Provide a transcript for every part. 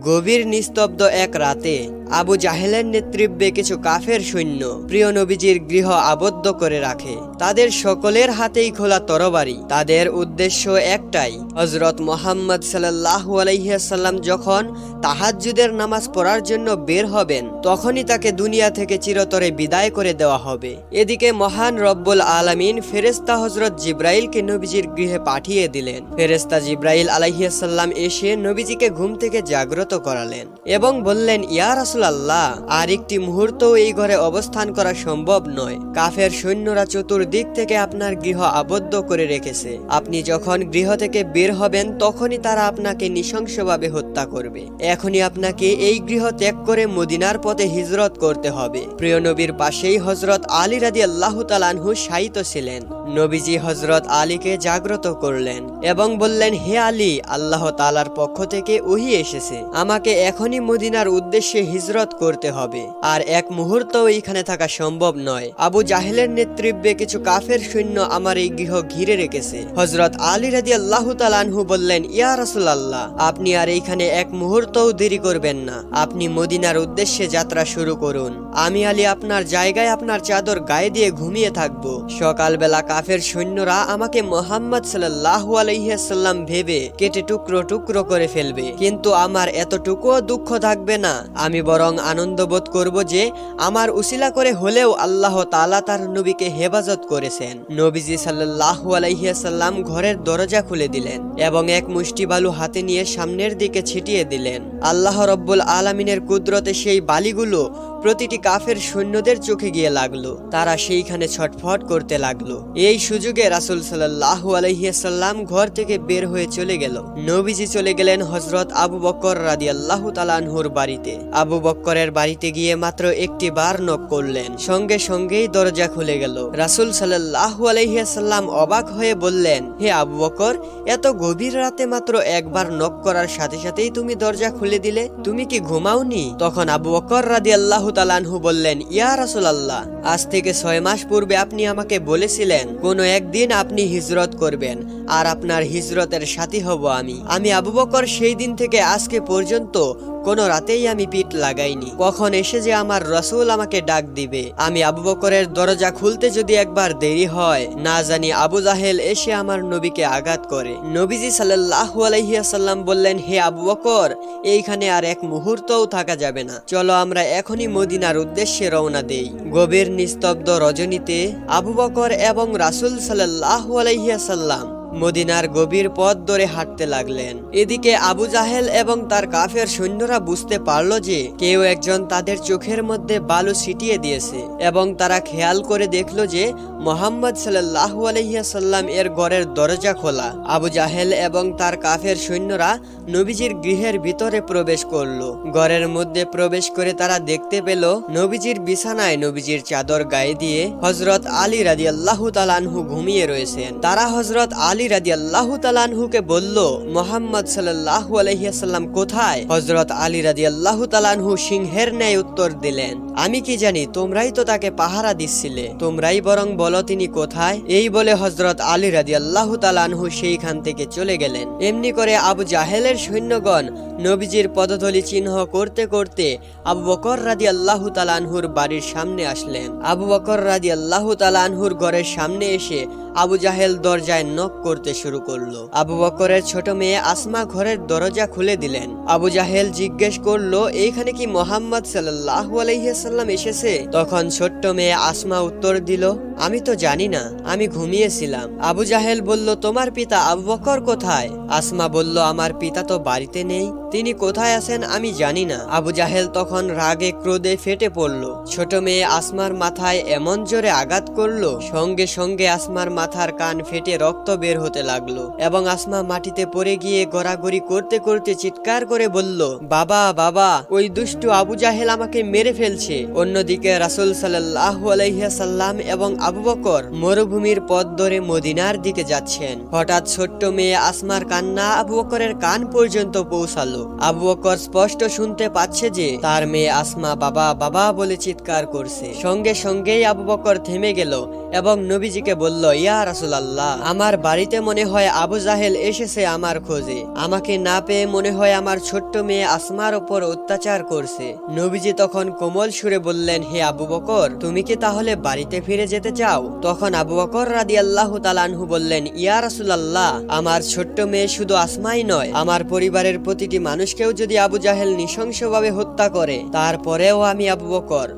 গভীর নিস্তব্ধ এক রাতে আবু জাহেলের নেতৃত্বে কিছু কাফের সৈন্য প্রিয় নবীজির গৃহ আবদ্ধ করে রাখে। তাদের সকলের হাতেই খোলা তরবারি। তাদের উদ্দেশ্য একটাই হজরত মোহাম্মদ সাল্লাহ আলাইসাল্লাম যখন তাহাজ্জুদের নামাজ পড়ার জন্য বের হবেন, তখনই তাকে দুনিয়া থেকে চিরতরে বিদায় করে দেওয়া হবে। এদিকে মহান রব্বুল আলামিন ফেরেস্তা হজরত জিব্রাইলকে নবীজির গৃহে পাঠিয়ে দিলেন। ফেরেস্তা জিব্রাইল আলাইসাল্লাম এসে নবীজিকে ঘুম থেকে জাগ্রত করালেন এবং বললেন ইয়ার ইয়া রাসুলাল্লাহ, আর একটি মুহূর্ত এই ঘরে অবস্থান করা সম্ভব নয়। কাফের সৈন্যরা চতুর্দিক থেকে আপনার গৃহ আবদ্ধ করে রেখেছে। আপনি যখন গৃহ থেকে বের হবেন, তখনই তারা আপনাকে নৃশংসভাবে হত্যা করবে। এখনই আপনাকে এই গৃহ ত্যাগ করে মদিনার পথে হিজরত করতে হবে। প্রিয় নবীর পাশেই হজরত আলী রাদি আল্লাহ তালানহু শায়িত ছিলেন। নবীজি হজরত আলীকে জাগ্রত করলেন এবং বললেন, হে আলী, আল্লাহ তালার পক্ষ থেকে ওহি এসেছে। আমাকে এখনই মদিনার উদ্দেশ্যে হিজরত করতে হবে। আর এক মুহূর্ত এখানে থাকা সম্ভব নয়। আবু জাহেলের নেতৃত্বে কিছু কাফের সৈন্য আমার এই গৃহ ঘিরে রেখেছে। হজরত আলী রাজি আল্লাহ তালানহু বললেন, ইয়া রাসুলাল্লাহ, আপনি আর এইখানে এক মুহূর্তও দেরি করবেন না। আপনি মদিনার উদ্দেশ্যে যাত্রা শুরু করুন। আমি আলী আপনার জায়গায় আপনার চাদর গায়ে দিয়ে ঘুমিয়ে থাকব। সকালবেলা কাফের সৈন্যরা আমাকে মোহাম্মদ সাল্লাহ আলহিহাসাল্লাম ভেবে কেটে টুকরো টুকরো করে ফেলবে। কিন্তু আমার এতটুকুও দুঃখ থাকবে না। আমি বরং আনন্দ বোধ করব যে আমার উসিলা করে হলেও আল্লাহ তালা তার নবীকে হেফাজত করেছেন। নবীজি সাল্লাহ আলাইহাসাল্লাম ঘরের দরজা খুলে দিলেন এবং এক মুষ্টি বালু হাতে নিয়ে সামনের দিকে ছিটিয়ে দিলেন। আল্লাহ রব্বুল আলমিনের কুদরতে সেই বালিগুলো প্রতিটি কাফের সৈন্যদের চোখে গিয়ে লাগল। তারা সেইখানে ছটফট করতে লাগল। এই সুযোগে রাসুল সাল্লাহ আলহিয়াসাল্লাম ঘর থেকে বের হয়ে চলে গেল। নবীজি চলে গেলেন হজরত আবু বক্কর রাদি আল্লাহ তালানহুর বাড়িতে। আবু বক্করের বাড়িতে গিয়ে মাত্র একটি বার নক করলেন। সঙ্গে সঙ্গেই দরজা খুলে গেল। রাসুল সাল্লাহ আলহিয়াসাল্লাম অবাক হয়ে বললেন, হে আবু বকর, এত গভীর রাতে মাত্র একবার নক করার সাথে সাথেই তুমি দরজা খুলে দিলে। তুমি কি ঘুমাওনি? তখন আবু বকর রাদি আল্লাহ তালানহু বললেন, ইয়া রাসুলাল্লাহ, আজ থেকে ছয় মাস পূর্বে আপনি আমাকে বলেছিলেন, কোনো একদিন আপনি হিজরত করবেন, আর আপনার হিজরতের সাথী হব আমি। আমি আবু বকর সেই দিন থেকে আজকে পর্যন্ত কোনো রাতেই আমি পিঠ লাগাইনি। কখন এসে যে আমার রসুল আমাকে ডাক দিবে। আমি আবু বকরের দরজা খুলতে যদি একবার দেরি হয়, না জানি আবু জাহেল এসে আমার নবীকে আঘাত করে। নবীজি সাল্লাহ আলহিয়াসাল্লাম বললেন, হে আবু বকর, এইখানে আর এক মুহূর্তও থাকা যাবে না। চলো আমরা এখনই মদিনার উদ্দেশ্যে রওনা দেই। গভীর নিস্তব্ধ রজনীতে আবু বকর এবং রাসুল সাল্লাহ আলহিয়াসাল্লাম মদিনার গভীর পথ ধরে হাঁটতে লাগলেন। এদিকে আবু জাহেল এবং তার কাফের সৈন্যরা বুঝতে পারল যে কেউ একজন তাদের চোখের মধ্যে বালু ছিটিয়ে দিয়েছে এবং তারা খেয়াল করে দেখল যে মোহাম্মদ সাল্লাহ আলহিয়াসাল্লাম এর ঘরের দরজা খোলা। আবু জাহেল এবং তার কাফের সৈন্যরা নবীজির গৃহের ভিতরে প্রবেশ করল। ঘরের মধ্যে প্রবেশ করে তারা দেখতে পেল, নবীজির বিছানায় নবীজির চাদর গায়ে দিয়ে হজরত আলী রাজি আল্লাহ তালানহু ঘুমিয়ে রয়েছেন। তারা হজরত আলী রাজি আল্লাহ তালানহুকে বলল, মোহাম্মদ সাল্লাহ আলহিয়াসাল্লাম কোথায়? হজরত আলী রাজি আল্লাহ তালানহু সিংহের ন্যায় উত্তর দিলেন, আমি কি জানি, তোমরাই তো তাকে পাহারা দিচ্ছিলে। তোমরাই বরং বলো তিনি কোথায়? এই বলে হজরত আলী রাজি আল্লাহ তালানহু সেইখান থেকে চলে গেলেন। এমনি করে আবু জাহেলের সৈন্যগণ নবীজির পদধলি চিহ্ন করতে করতে আবু বকর রাজি আল্লাহ তালানহুর বাড়ির সামনে আসলেন। আবু বকর রাজি আল্লাহ তালানহুর ঘরের সামনে এসে আবু জাহেল দরজায় নক করতে শুরু করল। আবু বকরের ছোট মেয়ে আসমা ঘরের দরজা খুলে দিলেন। আবু জাহেল জিজ্ঞেস করল, এইখানে কি মোহাম্মদ সাল্লাহ আলাইসাল্লাম এসেছে? তখন ছোট্ট মেয়ে আসমা উত্তর দিল, আমি তো জানি না, আমি ঘুমিয়েছিলাম। আবু জাহেল বলল, তোমার পিতা আবু বকর কোথায়? আসমা বলল, আমার পিতা তো বাড়িতে নেই, তিনি কোথায় আছেন আমি জানি না। আবু জাহেল তখন রাগে ক্রোধে ফেটে পড়ল। ছোট মেয়ে আসমার মাথায় এমন জোরে আঘাত করল, সঙ্গে সঙ্গে আসমার মাথার কান ফেটে রক্ত বের হতে লাগল এবং আসমা মাটিতে পড়ে গিয়ে গড়াগড়ি করতে করতে চিৎকার করে বলল, বাবা বাবা, ওই দুষ্টু আবু জাহেল আমাকে মেরে ফেলছে। অন্যদিকে রাসুল সাল্লাহ আলাইসাল্লাম এবং আবু বকর মরুভূমির পথ ধরে মদিনার দিকে যাচ্ছেন। হঠাৎ ছোট্ট মেয়ে আসমার কান্না আবু বকরের কান পর্যন্ত পৌঁছালো। আবু বকর স্পষ্ট শুনতে পাচ্ছে যে তার মেয়ে আসমা বাবা বাবা বলে চিৎকার করছে। সঙ্গে সঙ্গেই আবু বকর থেমে গেল এবং নবীজিকে বলল, ইয়া ইয়া রাসূলুল্লাহ, আমার বাড়িতে মনে হয় আবু জাহেল এসেছে আমার খোঁজে। আমাকে না পেয়ে মনে হয় আমার ছোট্ট মেয়ে আসমার ওপর অত্যাচার করছে। নবীজি তখন কোমল সুরে বললেন, হে আবু বকর, তুমি কি তাহলে বাড়িতে ফিরে যেতে চাও? তখন আবু বকর রাদি আল্লাহ তালানহু বললেন, ইয়া রাসূলুল্লাহ, আমার ছোট্ট মেয়ে শুধু আসমাই নয়, আমার পরিবারের প্রতিটি মানুষকেও যদি আবু জাহেল নৃশংসভাবে হত্যা করে, তারপরেও আমি আবু বকর।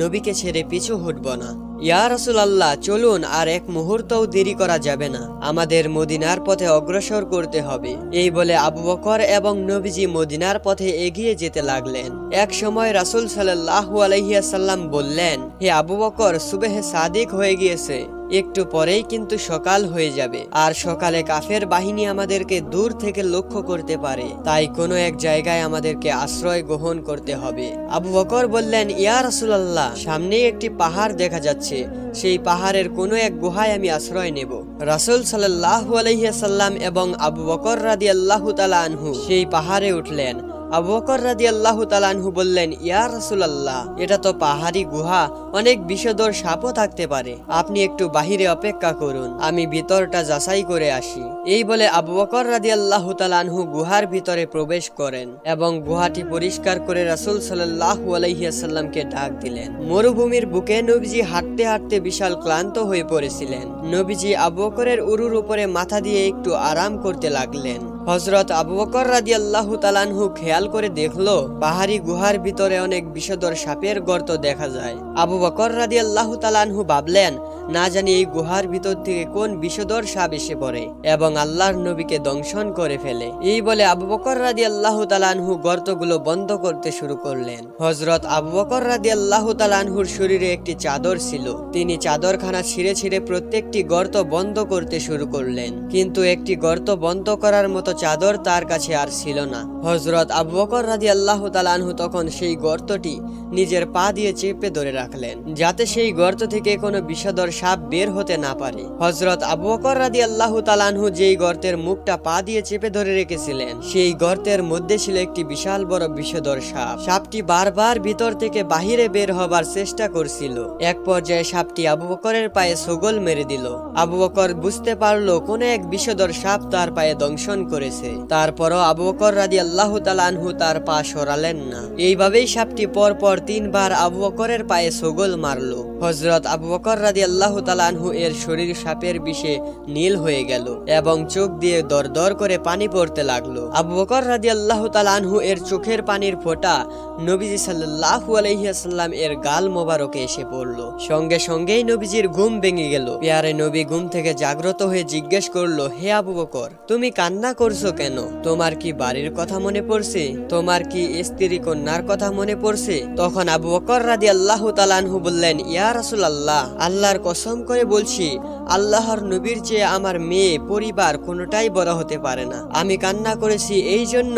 নবীকে ছেড়ে পিছু হটব না। ইয়া রাসূলুল্লাহ, চলুন আর এক মুহূর্তও দেরি করা যাবে না। আমাদের মদিনার পথে অগ্রসর করতে হবে। এই বলে আবু বকর এবং নবীজি মদিনার পথে এগিয়ে যেতে লাগলেন। এক সময় রাসূল সাল্লাল্লাহু আলাইহিয়াসাল্লাম বললেন, হে আবু বকর, সুবেহে সাদিক হয়ে গিয়েছে। একটু পরেই কিন্তু সকাল হয়ে যাবে। আর সকালে কাফের বাহিনী আমাদেরকে দূর থেকে লক্ষ্য করতে পারে। তাই কোনো এক জায়গায় আমাদেরকে আশ্রয় গ্রহণ করতে হবে। আবু বকর বললেন, ইয়া রাসূলুল্লাহ, সামনেই একটি পাহাড় দেখা যাচ্ছে। সেই পাহাড়ের কোনো এক গুহায় আমি আশ্রয় নেব। রাসূল সাল্লাল্লাহু আলাইহি সাল্লাম এবং আবু বকর রাদিয়াল্লাহু তাআলা আনহু সেই পাহাড়ে উঠলেন। আবু বকর রাদিয়াল্লাহু তাআলাহু বললেন, ইয়া রাসূলুল্লাহ, এটা তো পাহাড়ি গুহা, অনেক বিষধর সাপও থাকতে পারে। আপনি একটু বাহিরে অপেক্ষা করুন, আমি ভিতরটা যাচাই করে আসি। এই বলে আবু বকর রাদিয়াল্লাহু তাআলাহু গুহার ভিতরে প্রবেশ করেন এবং গুহাটি পরিষ্কার করে রাসুল সাল্লাল্লাহু আলাইসাল্লামকে ডাক দিলেন। মরুভূমির বুকে নবীজি হাঁটতে হাঁটতে বিশাল ক্লান্ত হয়ে পড়েছিলেন। নবীজি আবু বকরের উরুর উপরে মাথা দিয়ে একটু আরাম করতে লাগলেন। হজরত আবু বকর রাদিয়াল্লাহু তালানহু খেয়াল করে দেখল, পাহাড়ি গুহার ভিতরে অনেক বিষধর সাপের গর্ত দেখা যায়। আবু বকর রাদিয়াল্লাহু তালানহু ভাবলেন, না জানি এই গুহার ভিতর থেকে কোন বিষধর সাপ এসে পড়ে এবং আল্লাহর নবীকে দংশন করে ফেলে। এই বলে আবু বকর রাদিয়াল্লাহু তালানহু গর্তগুলো বন্ধ করতে শুরু করলেন। হজরত আবু বকর রাদিয়াল্লাহু তালানহুর শরীরে একটি চাদর ছিল। তিনি চাদরখানা ছিঁড়ে ছিঁড়ে প্রত্যেকটি গর্ত বন্ধ করতে শুরু করলেন। কিন্তু একটি গর্ত বন্ধ করার মতো চাদর তার কাছে আর ছিল না। হজরত আবু বকর রাদি আল্লাহ তালানহু তখন সেই গর্তটি নিজের পা দিয়ে চেপে ধরে রাখলেন, যাতে সেই গর্ত থেকে কোনো বিষধর সাপ বের হতে না পারে। হজরত আবু বকর রাদি আল্লাহ তালানহু যেই গর্তের মুখটা পা দিয়ে চেপে ধরে রেখেছিলেন, সেই গর্তের মধ্যে ছিল একটি বিশাল বড় বিষধর সাপ। সাপটি বারবার ভিতর থেকে বাহিরে বের হবার চেষ্টা করছিল। এক পর্যায়ে সাপটি আবু বকরের পায়ে সগল মেরে দিল। আবু বকর বুঝতে পারল কোন এক বিষধর সাপ তার পায়ে দংশন করেছে। তারপরও আবু বকর রাদি আল্লাহ তালানহু তার পা সরালেন না। এইভাবেই সাপটি পর পর তিনবার আবু বকরের পায়ে সগল মারলো। হজরত আবু বকর রাদি আল্লাহ তালানহু এর শরীর সাপের বিষে নীল হয়ে গেল এবং চোখ দিয়ে দর দর করে পানি পড়তে লাগল। আবু বকর রাদি আল্লাহ তালানহু এর চোখের পানির ফোঁটা নবীজি সাল্লাহু আলহিহাসাল্লাম এর গাল মোবারকে এসে পড়ল। সঙ্গে সঙ্গেই নবীজির ঘুম ভেঙে গেল। পেয়ারে নবী ঘুম থেকে জাগ্রত হয়ে জিজ্ঞেস করল, হে আবু বকর, তুমি কান্না করছ কেন? তোমার কি বাড়ির কথা মনে পড়ছে? তোমার কি স্ত্রী কন্যার কথা মনে পড়ছে? তখন আবু বকর রাদি আল্লাহ তালানহু বললেন, ইয়া রাসুল আল্লাহ আল্লাহর কসম করে বলছি আল্লাহর নবীর চেয়ে আমার মেয়ে, পরিবার কোনোটাই বড় হতে পারে না। আমি কান্না করেছি এই জন্য,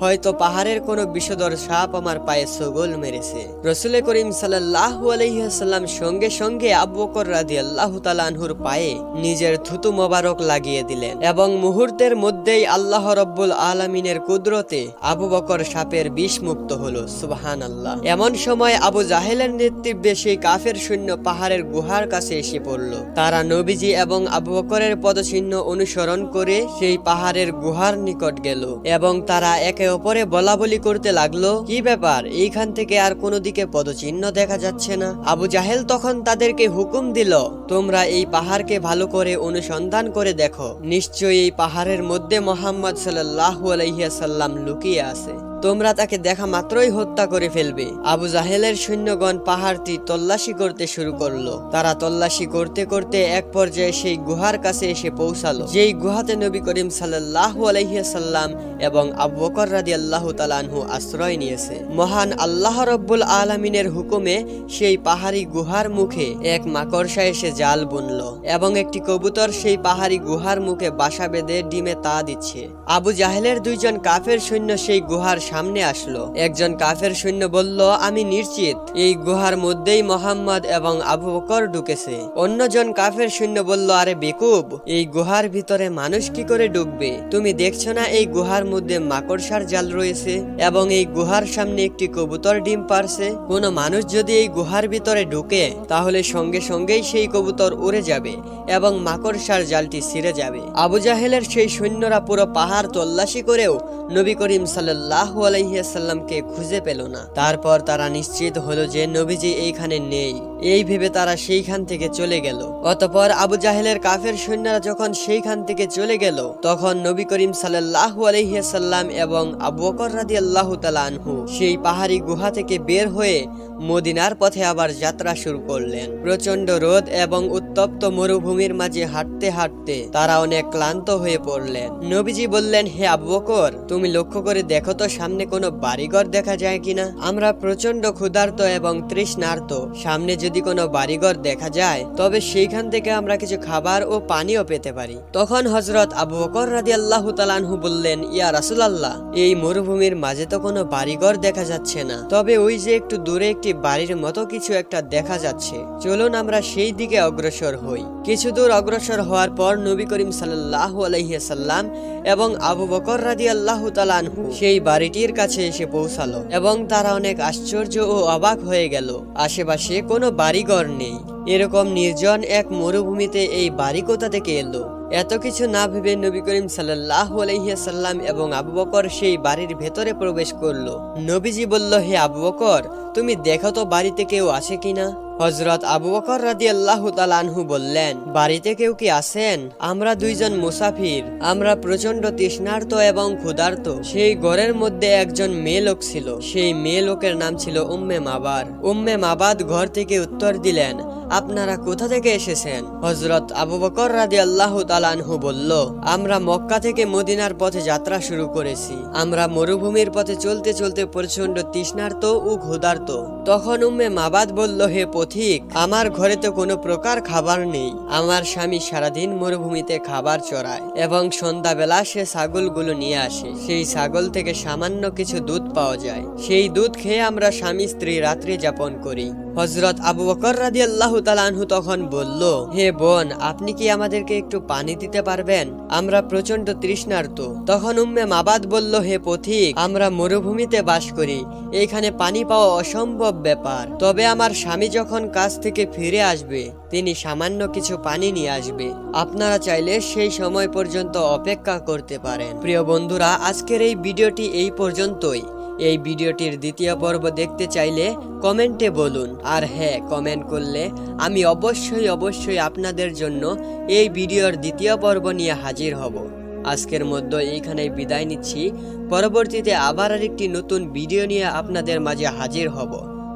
হয়তো পাহাড়ের কোনো বিষধর সাপ আমার পায়ে সগোল মেরেছে। রসুল করিম সাল্লাহ আলহিহাল্লাম সঙ্গে সঙ্গে আবু বকর রাদি আল্লাহ তালানহুর পায়ে নিজের থুতু মোবারক লাগিয়ে দিলেন এবং মুহূর্তের মধ্যেই আল্লাহ রব্বুল আলমিনের কুদরতে আবু বকর সাপের বিষ মুক্ত হলো সুবাহান আল্লাহ এমন সময় আবু জাহেলের নেতৃত্বে সেই কাফের সৈন্য পাহাড়ের গুহার কাছে এসে পড়ল। তারা নবীজি এবং আবু বকরের পদচিহ্ন অনুসরণ করে সেই পাহাড়ের গুহার নিকট গেল এবং তারা একে অপরে বলা বলি করতে লাগল, কি ব্যাপার? এইখান থেকে আর কোনো দিকে পদচিহ্ন দেখা যাচ্ছে না? আবু জাহেল তখন তাদেরকে হুকুম দিল, তোমরা এই পাহাড়কে ভালো করে অনুসন্ধান করে দেখো। নিশ্চয়ই এই পাহাড়ের মধ্যে মোহাম্মদ সাল্লাহ আলাইসাল্লাম লুকিয়ে আছে। তোমরা তাকে দেখা মাত্রই হত্যা করে ফেলবে। আবু জাহেলের সৈন্যগণ পাহাড়টি তল্লাশি করতে শুরু করল। তারা তল্লাশি করতে করতে এক পর্যায়ে সেই গুহার কাছে এসে পৌঁছালো। যেই গুহাতে নবী করিম সাল্লাহ আলাইসাল্লাম এবং আবু বকর রাদি আল্লাহ তালানহু আশ্রয় নিয়েছে। মহান আল্লাহ রব্বুল আলমিনের হুকুমে সেই পাহাড়ি গুহার মুখে এক মাকড়সা এসে জাল বুনল এবং একটি কবুতর সেই পাহাড়ি গুহার মুখে বাসা বেঁধে ডিমে তা দিচ্ছে। আবু জাহেলের দুইজন কাফের সৈন্য সেই গুহার সামনে আসলো। একজন কাফের সৈন্য বলল, আমি নিশ্চিত, এই গুহার মধ্যেই মোহাম্মদ এবং আবু বকর ঢুকেছে। অন্যজন কাফের সৈন্য বলল, আরে বেকুব, এই গুহার ভিতরে মানুষ কি করে ঢুকবে? তুমি দেখছ না এই গুহার মধ্যে মাকড়সার জাল রয়েছে এবং এই গুহার সামনে একটি কবুতর ডিম পারছে? কোনো মানুষ যদি এই গুহার ভিতরে ঢুকে, তাহলে সঙ্গে সঙ্গেই সেই কবুতর উড়ে যাবে এবং মাকড়সার জালটি ছিঁড়ে যাবে। আবু জাহেলের সেই সৈন্যরা পুরো পাহাড় তল্লাশি করেও নবী করিম সাল্লাহ আলাইসাল্লামকে খুঁজে পেল না। তারপর তারা নিশ্চিত হলো যে নবীজি এইখানে নেই। এই ভেবে তারা সেইখান থেকে চলে গেল। অতপর আবু জাহেলের কাফের সৈন্যরা যখন সেইখান থেকে চলে গেল, তখন নবী করিম সাল্লাহ আলহিহাসাল্লাম এবং আবু বকর রাদি আল্লাহ আনহু সেই পাহাড়ি গুহা থেকে বের হয়ে মদিনার পথে আবার যাত্রা শুরু করলেন। প্রচণ্ড রোদ এবং উত্তপ্ত মরুভূমির মাঝে হাঁটতে হাঁটতে তারা অনেক ক্লান্ত হয়ে পড়লেন। নবীজি বললেন, হে আবু বকর, তুমি লক্ষ্য করে দেখো তো, সামনে কোনো বাড়িঘর দেখা যায় কিনা? আমরা প্রচণ্ড ক্ষুধার্ত এবং তৃষ্ণার্ত। সামনে যদি কোনো বাড়িঘর দেখা যায়, তবে সেইখান থেকে আমরা কিছু খাবার ও পানিও পেতে পারি। তখন হজরত আবু বকর রাদি আল্লাহ তালানহু বললেন, ইয়া রাসুলাল্লাহ, এই মরুভূমির মাঝে তো কোনো বাড়িঘর দেখা যাচ্ছে না। তবে ওই যে একটু দূরে একটি বাড়ির মতো কিছু একটা দেখা যাচ্ছে। চলুন আমরা সেই দিকে অগ্রসর হই। কিছু দূর অগ্রসর হওয়ার পর নবী করিম সাল্লাহ আলহিয়াসাল্লাম এবং আবু বকর রাজি আল্লাহ তালানহু সেই বাড়িটির কাছে এসে পৌঁছালো এবং তারা অনেক আশ্চর্য ও অবাক হয়ে গেল। আশেপাশে কোনো বাড়িঘর নেই। এরকম নির্জন এক মরুভূমিতে এই বাড়ি কোথা থেকে এলো? এত কিছু না ভেবে নবী করিম সাল্লাহ আলহিয়াসাল্লাম এবং আবু বকর সেই বাড়ির ভেতরে প্রবেশ করল। নবীজি বলল, হে আবু বকর, তুমি দেখো তো বাড়িতে কেউ আসে কিনা? হজরত আবু বকর রাদি আল্লাহ তালানহু বললেন, বাড়িতে কেউ কি আছেন? আমরা দুইজন মুসাফির। আমরা প্রচণ্ড তৃষ্ণার্ত এবং ক্ষুধার্ত। সেই ঘরের মধ্যে একজন মেয়ে লোক ছিল। সেই মেয়ে লোকের নাম ছিল উম্মে মাবার উম্মে মাবাদ ঘর থেকে উত্তর দিলেন আপনারা কোথা থেকে এসেছেন? হজরত আবু বকর রাদি আল্লাহ তালানহু বলল, আমরা মক্কা থেকে মদিনার পথে যাত্রা শুরু করেছি। আমরা মরুভূমির পথে চলতে চলতে প্রচণ্ড তৃষ্ণার্ত ও ক্ষুধার্ত। তখন উম্মে মাবাদ বলল, হে পথিক, আমার ঘরে তো কোনো প্রকার খাবার নেই। আমার স্বামী সারাদিন মরুভূমিতে খাবার চড়ায় এবং সন্ধ্যাবেলা সে ছাগলগুলো নিয়ে আসে। সেই ছাগল থেকে সামান্য কিছু দুধ পাওয়া যায়। সেই দুধ খেয়ে আমরা স্বামী স্ত্রী রাত্রি যাপন করি। হজরত আবু বকর রাদি আল্লাহ তালানহু তখন বলল, হে বোন, আপনি কি আমাদেরকে একটু পানি দিতে পারবেন? আমরা প্রচণ্ড তৃষ্ণার্ত। তখন উম্মে মাবাদ বলল, হে পথিক, আমরা মরুভূমিতে বাস করি। এইখানে পানি পাওয়া অসম্ভব ব্যাপার। তবে আমার স্বামী যখন কাজ থেকে ফিরে আসবে, তিনি সামান্য কিছু পানি নিয়ে আসবে। আপনারা চাইলে সেই সময় পর্যন্ত অপেক্ষা করতে পারেন। প্রিয় বন্ধুরা, আজকের এই ভিডিওটি এই পর্যন্তই। এই ভিডিওটির দ্বিতীয় পর্ব দেখতে চাইলে কমেন্টে বলুন। আর হ্যাঁ কমেন্ট করলে আমি অবশ্যই অবশ্যই আপনাদের জন্য এই ভিডিওর দ্বিতীয় পর্ব নিয়ে হাজির হব। আজকের মধ্যে এইখানেই বিদায় নিচ্ছি। পরবর্তীতে আবার আরেকটি নতুন ভিডিও নিয়ে আপনাদের মাঝে হাজির হব।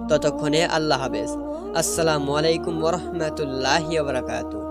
ততক্ষণে আল্লাহ হাফেজ। আসসালামু আলাইকুম ওরহমতুল্লাহি